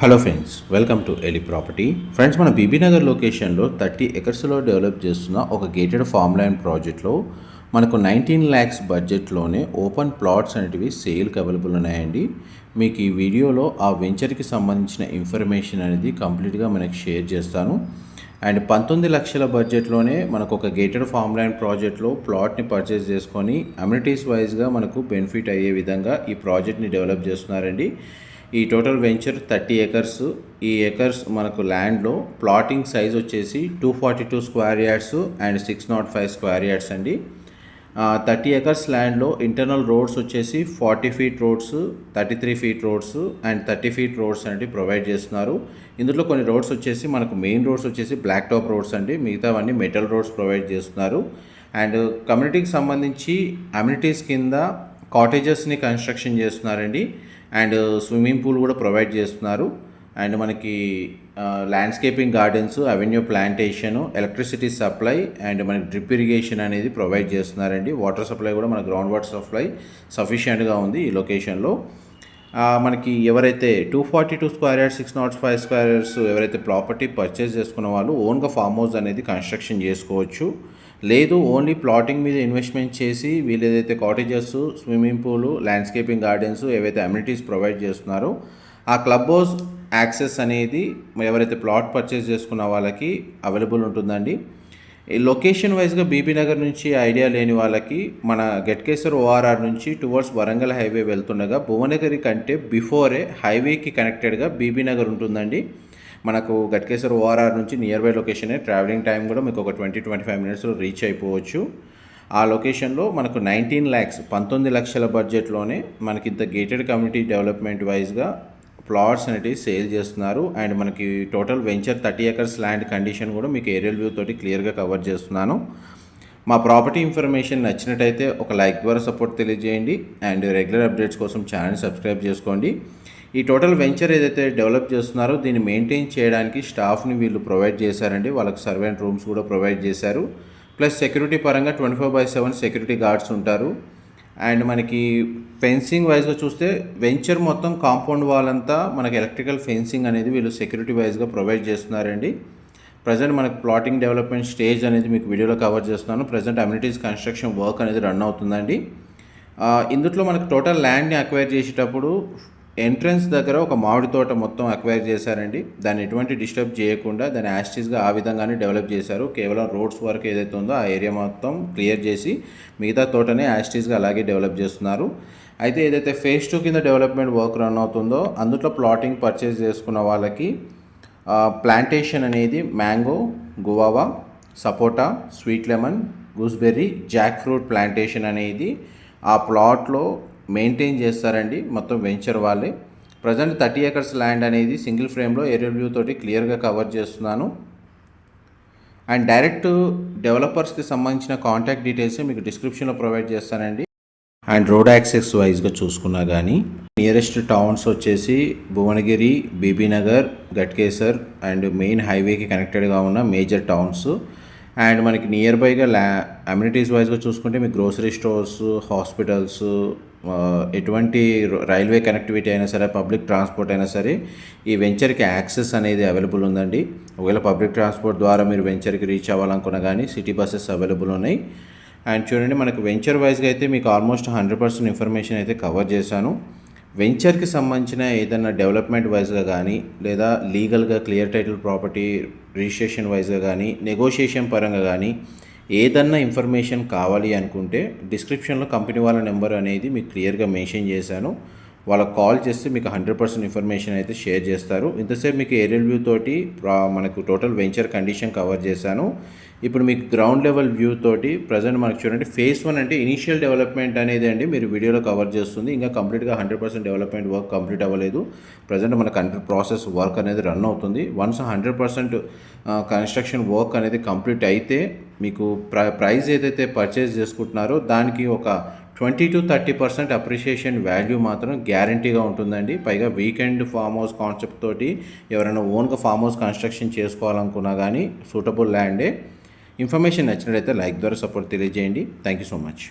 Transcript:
Hello friends welcome to Eli property. Friends మన బీబీనగర్ లొకేషన్లో thirty ఎకర్స్లో develop చేస్తున్న ఒక గేటెడ్ ఫార్మ్ ల్యాండ్ ప్రాజెక్ట్లో మనకు నైన్టీన్ ల్యాక్స్ బడ్జెట్లోనే ఓపెన్ ప్లాట్స్ అనేటివి సేల్కి అవైలబుల్ ఉన్నాయండి. మీకు ఈ వీడియోలో ఆ వెంచర్కి సంబంధించిన ఇన్ఫర్మేషన్ అనేది కంప్లీట్గా మనకి షేర్ చేస్తాను. అండ్ పంతొమ్మిది లక్షల బడ్జెట్లోనే మనకు ఒక గేటెడ్ ఫార్మ్ ల్యాండ్ ప్రాజెక్ట్లో ప్లాట్ని పర్చేస్ చేసుకొని అమ్యూనిటీస్ వైజ్గా మనకు బెనిఫిట్ అయ్యే విధంగా ఈ ప్రాజెక్ట్ని డెవలప్ చేస్తున్నారండి. ఈ టోటల్ వెంచర్ థర్టీ ఎకర్స్ ఈ ఎకర్స్ మనకు ల్యాండ్లో ప్లాటింగ్ సైజ్ వచ్చేసి two forty two square yards and six nought five square yards అండి థర్టీ ఎకర్స్ ల్యాండ్లో ఇంటర్నల్ రోడ్స్ వచ్చేసి forty feet roads thirty three feet roads and thirty feet roads అనేవి provide చేస్తున్నారు. ఇందులో కొన్ని రోడ్స్ వచ్చేసి మనకు మెయిన్ రోడ్స్ వచ్చేసి బ్లాక్ టాప్ రోడ్స్ అండి. మిగతావన్నీ మెటల్ రోడ్స్ ప్రొవైడ్ చేస్తున్నారు. అండ్ కమ్యూనిటీకి సంబంధించి అమ్యూనిటీస్ కింద కాటేజెస్ని కన్స్ట్రక్షన్ చేస్తున్నారండి. అండ్ స్విమ్మింగ్ పూల్ కూడా ప్రొవైడ్ చేస్తున్నారు. అండ్ మనకి landscaping gardens avenue plantation electricity supply and మనకి డ్రిప్ ఇరిగేషన్ అనేది ప్రొవైడ్ చేస్తున్నారండి. వాటర్ సప్లై కూడా మన గ్రౌండ్ వాటర్ సప్లై సఫిషియెంట్గా ఉంది ఈ లొకేషన్లో. మనకి ఎవరైతే two forty two square yards six nought five square yards ఎవరైతే ప్రాపర్టీ పర్చేస్ చేసుకున్న వాళ్ళు ఓన్గా ఫామ్ హౌస్ అనేది కన్స్ట్రక్షన్ చేసుకోవచ్చు. లేదు ఓన్లీ ప్లాటింగ్ మీద ఇన్వెస్ట్మెంట్ చేసి వీళ్ళు ఏదైతే cottages swimming pool landscaping gardens ఏవైతే అమ్యూనిటీస్ ప్రొవైడ్ చేస్తున్నారో ఆ క్లబ్ హౌస్ యాక్సెస్ అనేది ఎవరైతే ప్లాట్ పర్చేస్ చేసుకున్న వాళ్ళకి అవైలబుల్ ఉంటుందండి. ఈ లొకేషన్ వైజ్గా బీబీ నగర్ నుంచి ఐడియా లేని వాళ్ళకి మన గట్కేశ్వర్ ఓఆర్ఆర్ నుంచి టువర్డ్స్ వరంగల్ హైవే వెళ్తుండగా భువనగిరి కంటే బిఫోరే హైవేకి కనెక్టెడ్గా బీబీ నగర్ ఉంటుందండి. మనకు గట్కేశ్వర ఓఆర్ఆర్ నుంచి నియర్ బై లొకేషనే ట్రావెలింగ్ టైం కూడా మీకు ఒక ట్వంటీ ట్వంటీ ఫైవ్ మినిట్స్లో రీచ్ అయిపోవచ్చు. ఆ లొకేషన్లో మనకు నైన్టీన్ ల్యాక్స్ పంతొమ్మిది లక్షల బడ్జెట్లోనే మనకి ఇంత గేటెడ్ కమ్యూనిటీ డెవలప్మెంట్ వైజ్గా ప్లాట్స్ అనేటివి సేల్ చేస్తున్నారు. అండ్ మనకి total venture thirty acres land condition కూడా మీకు ఏరియల్ వ్యూ తోటి క్లియర్గా కవర్ చేస్తున్నాను. మా ప్రాపర్టీ ఇన్ఫర్మేషన్ నచ్చినట్టయితే ఒక లైక్ ద్వారా సపోర్ట్ తెలియజేయండి. అండ్ రెగ్యులర్ అప్డేట్స్ కోసం ఛానల్ సబ్స్క్రైబ్ చేసుకోండి. ఈ టోటల్ వెంచర్ ఏదైతే డెవలప్ చేస్తున్నారో దీన్ని మెయింటైన్ చేయడానికి స్టాఫ్ని వీళ్ళు ప్రొవైడ్ చేశారండి. వాళ్ళకి సర్వెంట్ రూమ్స్ కూడా ప్రొవైడ్ చేశారు. ప్లస్ సెక్యూరిటీ పరంగా twenty four by seven security guards ఉంటారు. అండ్ మనకి ఫెన్సింగ్ వైజ్గా చూస్తే వెంచర్ మొత్తం కాంపౌండ్ వాల్ అంతా మనకి ఎలక్ట్రికల్ ఫెన్సింగ్ అనేది వీళ్ళు సెక్యూరిటీ వైజ్గా ప్రొవైడ్ చేస్తున్నారండి. ప్రజెంట్ మనకి ప్లాటింగ్ డెవలప్మెంట్ స్టేజ్ అనేది మీకు వీడియోలో కవర్ చేస్తున్నాను. ప్రజెంట్ అమ్యూనిటీస్ కన్స్ట్రక్షన్ వర్క్ అనేది రన్ అవుతుందండి. ఇందులో మనకు టోటల్ ల్యాండ్ని అక్వైర్ చేసేటప్పుడు ఎంట్రన్స్ దగ్గర ఒక మామిడి తోట మొత్తం అక్వైర్ చేశారండి. దాన్ని ఎటువంటి డిస్టర్బ్ చేయకుండా దాన్ని యాస్టీస్గా ఆ విధంగానే డెవలప్ చేశారు. కేవలం రోడ్స్ వరకు ఏదైతే ఉందో ఆ ఏరియా మొత్తం క్లియర్ చేసి మిగతా తోటనే యాస్టీస్గా అలాగే డెవలప్ చేస్తున్నారు. అయితే ఏదైతే ఫేజ్ టూ కింద డెవలప్మెంట్ వర్క్ రన్ అవుతుందో అందులో ప్లాటింగ్ పర్చేస్ చేసుకున్న వాళ్ళకి ప్లాంటేషన్ అనేది mango guava sapota sweet lemon gooseberry jackfruit plantation అనేది ఆ ప్లాట్లో మెయింటైన్ చేస్తారండి. మొత్తం వెంచర్ వాళ్ళే. ప్రజెంట్ థర్టీ ఎకర్స్ ల్యాండ్ అనేది సింగిల్ ఫ్రేమ్లో ఏరియల్ వ్యూ తోటి క్లియర్గా కవర్ చేస్తున్నాను. అండ్ డైరెక్ట్ డెవలపర్స్కి సంబంధించిన కాంటాక్ట్ డీటెయిల్స్ మీకు డిస్క్రిప్షన్లో ప్రొవైడ్ చేస్తానండి. అండ్ రోడ్ యాక్సెస్ వైజ్గా చూసుకున్నా కానీ నియరెస్ట్ టౌన్స్ వచ్చేసి భువనగిరి బీబీనగర్ గట్కేసర్ అండ్ మెయిన్ హైవేకి కనెక్టెడ్గా ఉన్న మేజర్ టౌన్స్. అండ్ మనకి నియర్ బైగా ల్యా అమ్యూనిటీస్ వైజ్గా చూసుకుంటే మీకు గ్రోసరీ స్టోర్స్ హాస్పిటల్స్ ఎటువంటి రైల్వే కనెక్టివిటీ అయినా సరే పబ్లిక్ ట్రాన్స్పోర్ట్ అయినా సరే ఈ వెంచర్కి యాక్సెస్ అనేది అవైలబుల్ ఉందండి. ఒకవేళ పబ్లిక్ ట్రాన్స్పోర్ట్ ద్వారా మీరు వెంచర్కి రీచ్ అవ్వాలనుకున్నా కానీ సిటీ బస్సెస్ అవైలబుల్ ఉన్నాయి. అండ్ చూడండి మనకు వెంచర్ వైజ్గా అయితే మీకు ఆల్మోస్ట్ హండ్రెడ్ పర్సెంట్ ఇన్ఫర్మేషన్ అయితే కవర్ చేశాను. వెంచర్కి సంబంధించిన ఏదైనా డెవలప్మెంట్ వైజ్గా కానీ లేదా లీగల్గా క్లియర్ టైటిల్ ప్రాపర్టీ రిజిస్ట్రేషన్ వైజ్గా కానీ నెగోషియేషన్ పరంగా కానీ ఏదన్నా ఇన్ఫర్మేషన్ కావాలి అనుకుంటే డిస్క్రిప్షన్లో కంపెనీ వాళ్ళ నెంబర్ అనేది మీకు క్లియర్గా మెన్షన్ చేశాను. వాళ్ళకి కాల్ చేస్తే మీకు హండ్రెడ్ పర్సెంట్ ఇన్ఫర్మేషన్ అయితే షేర్ చేస్తారు. ఇంతసేపు మీకు ఏరియల్ వ్యూ తోటి మనకు టోటల్ వెంచర్ కండిషన్ కవర్ చేశాను. ఇప్పుడు మీకు గ్రౌండ్ లెవెల్ వ్యూ తోటి ప్రజెంట్ మనకు చూడండి ఫేస్ వన్ అంటే ఇనిషియల్ డెవలప్మెంట్ అనేది అండి మీరు వీడియోలో కవర్ చేస్తుంది. ఇంకా కంప్లీట్గా hundred percent development work complete అవ్వలేదు. ప్రజెంట్ మనకు హండ్రెడ్ ప్రాసెస్ వర్క్ అనేది రన్ అవుతుంది. Once hundred percent construction work అనేది కంప్లీట్ అయితే మీకు ప్ర ప్రైస్ ఏదైతే పర్చేజ్ చేసుకుంటున్నారో దానికి ఒక twenty to thirty percent appreciation value మాత్రం గ్యారంటీగా ఉంటుందండి. పైగా వీకెండ్ ఫామ్ హౌస్ కాన్సెప్ట్ తోటి ఎవరైనా ఓన్గా ఫామ్ హౌస్ కన్స్ట్రక్షన్ చేసుకోవాలనుకున్నా కానీ సూటబుల్ ల్యాండే. ఇన్ఫర్మేషన్ నచ్చినట్లయితే లైక్ ద్వారా సపోర్ట్ తెలియజేయండి. Thank you so much.